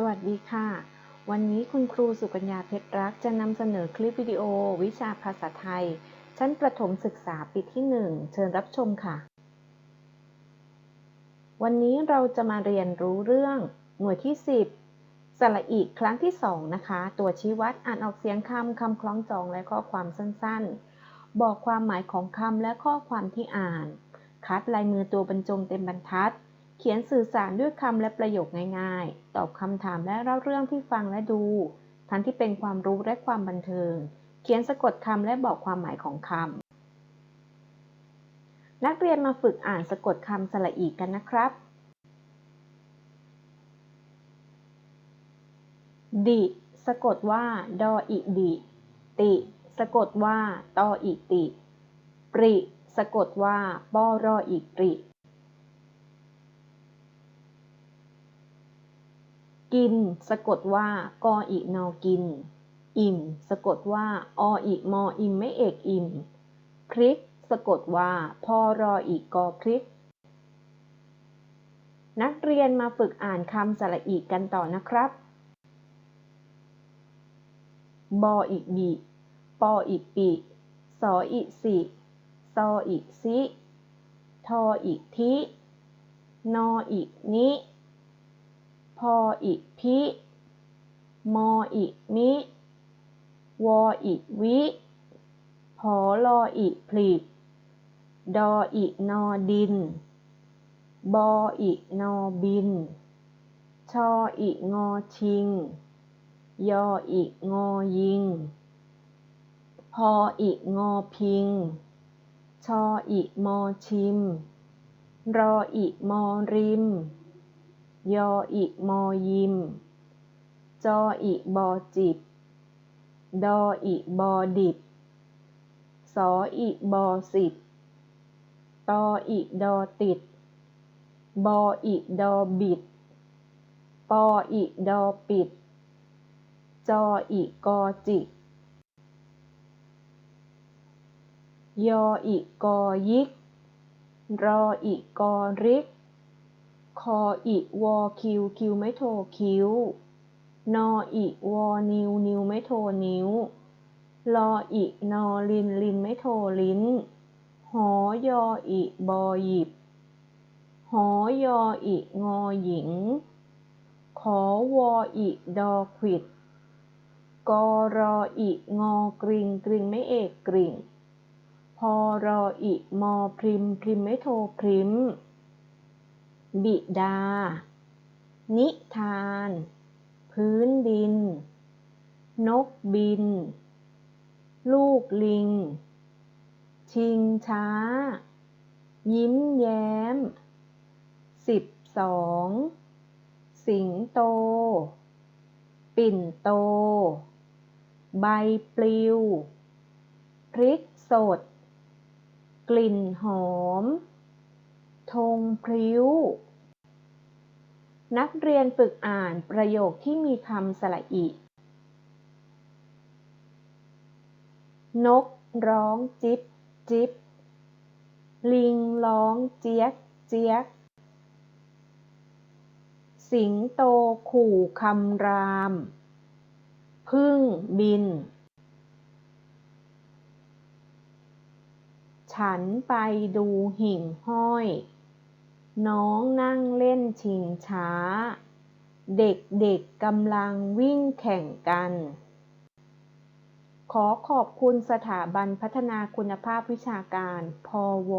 สวัสดีค่ะ วันนี้คุณครูสุกัญญาเพชรรักจะนำเสนอคลิปวิดีโอ วิชาภาษาไทย ชั้นประถมศึกษาปีที่ 1 เชิญรับชมค่ะ วันนี้เราจะมาเรียนรู้เรื่อง หน่วยที่ 10 สระอีกครั้งที่ 2 นะคะ ตัวชี้วัดอ่านออกเสียงคำคำคล้องจองและข้อความสั้นๆ บอกความหมายของคำและข้อความที่อ่าน คัดลายมือตัวบรรจงเต็มบรรทัด เขียนสื่อสารด้วยคำและประโยคง่ายๆ ตอบคำถามและเล่าเรื่องที่ฟังและดู ทั้งที่เป็นความรู้และความบันเทิง เขียนสะกดคำและบอกความหมายของคำ นักเรียนมาฝึกอ่านสะกดคำสระอีกกันนะครับ ดิ สะกดว่า ดออิดิ ติ สะกดว่า ตออิติ ปริ สะกดว่าปอรออิปริ กิน สะกดว่ากออินอกิน อิ่ม สะกดว่าออิมออิมไม่เอกอิ่ม พริก สะกดว่าพอรออีกกอพริก นักเรียนมาฝึกอ่านคำสระอีกกันต่อนะครับ บออิบิปออิปิสออิสิซออิซิทออิทิ นออินิ พออิพิ มออิมิ วออิวิพอลออิพลิกดออินอดิน บออินอบิน ชออิงอชิง ยออิงอยิง พออิงอพิง ชออิมอชิม รออิมอริม ยออิมอยิม จออิบอจิบ ดออิบอดิบ สออิบอสิบ ตออิดอติด บออิดอบิด ปออิดอปิด จออิกอจิก ยออิกอยิก รออิกอริก คออิวอคิวคิวไม่โทคิ้วนออิวอนิวนิวไม่โทนิ้วลออินอลินลินไม่โทลิ้น หอยออิบอหยิบ หอยออิงอหญิง ขอวออิดอขวิดกอรออิงอกริงกริงไม่เอกกริ่งพอรออิมอพริมพริมไม่โทพริม บิดา นิทาน พื้นดิน นกบิน ลูกลิง ชิงช้า ยิ้มแย้ม สิบสอง สิงโต ปิ่นโต ใบปลิว พริกสด กลิ่นหอมธงพริ้ว นักเรียนฝึกอ่านประโยคที่มีคำสระอิ นกร้องจิบจิบ ลิงร้องเจี๊ยกเจี๊ยก สิงโตขู่คำราม พึ่งบิน ฉันไปดูหิ่งห้อย น้องนั่งเล่นชิงช้า เด็กๆกำลังวิ่งแข่งกัน ขอขอบคุณสถาบันพัฒนาคุณภาพวิชาการพว